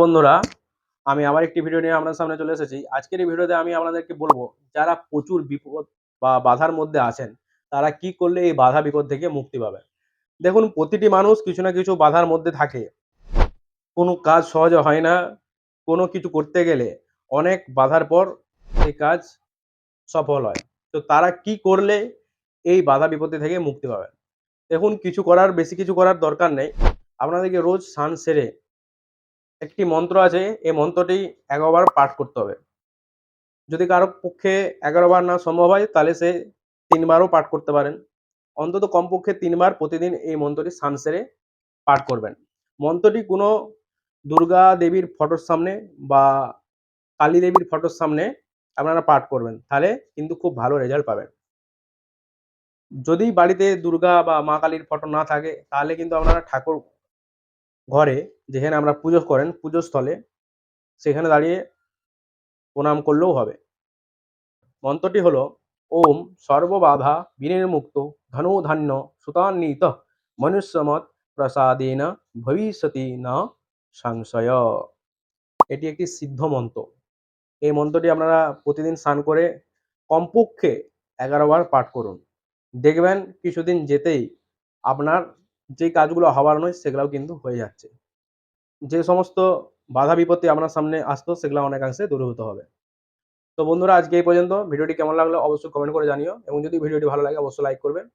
বন্ধুরা, আমি আবার একটি ভিডিও নিয়ে আপনার সামনে চলে এসেছি। আজকের এই ভিডিওতে আমি আপনাদেরকে বলব, যারা প্রচুর বিপদ বা বাধার মধ্যে আছেন, তারা কি করলে এই বাধা বিপদ থেকে মুক্তি পাবে? দেখুন, প্রতিটি মানুষ কিছু না কিছু বাধার মধ্যে থাকে। কোনো কাজ সহজে হয় না। কোনো কিছু করতে গেলে অনেক বাধার পর এই কাজ সফল হয়। তো তারা কি করলে এই বাধা বিপত্তি থেকে মুক্তি পাবে? দেখুন, কিছু করার, বেশি কিছু করার দরকার নেই। আপনাদেরকে রোজ স্নান সেরে একটি মন্ত্র আছে, এই মন্ত্রটি এগারোবার পাঠ করতে হবে। যদি কারও পক্ষে এগারো বার না সম্ভব হয়, তাহলে সে তিনবারও পাঠ করতে পারেন। অন্তত কমপক্ষে তিনবার প্রতিদিন এই মন্ত্রটি স্নান সেরে পাঠ করবেন। মন্ত্রটি কোনো দুর্গা দেবীর ফটোর সামনে বা কালী দেবীর ফটোর সামনে আপনারা পাঠ করবেন, তাহলে কিন্তু খুব ভালো রেজাল্ট পাবেন। যদি বাড়িতে দুর্গা বা মা কালীর ফটো না থাকে, তাহলে কিন্তু আপনারা ঠাকুর ঘরে যেখানে আমরা পুজো করেন, পুজো স্থলে, সেখানে দাঁড়িয়ে প্রণাম করলেও হবে। মন্ত্রটি হলো, ওম সর্ববাধা বিনির্মুক্ত ধনো ধান্য সুতান্বিত মনুষ্যমত প্রসাদেন ভবিষ্যতি না সংশয়। এটি একটি সিদ্ধ মন্ত্র। এই মন্ত্রটি আপনারা প্রতিদিন স্নান করে কমপক্ষে এগারো বার পাঠ করুন। দেখবেন কিছুদিন যেতেই আপনার যে কাজগুলো হওয়ার নয়, সেগুলোও কিন্তু হয়ে যাচ্ছে। যে সমস্ত বাধা বিপত্তি আপনার সামনে আসতো, সেগুলো অনেকাংশে দূরীভূত হবে। তো বন্ধুরা, আজকে এই পর্যন্ত। ভিডিওটি কেমন লাগল অবশ্যই কমেন্ট করে জানিও। এবং যদি ভিডিওটি ভালো লাগে, অবশ্যই লাইক করবেন।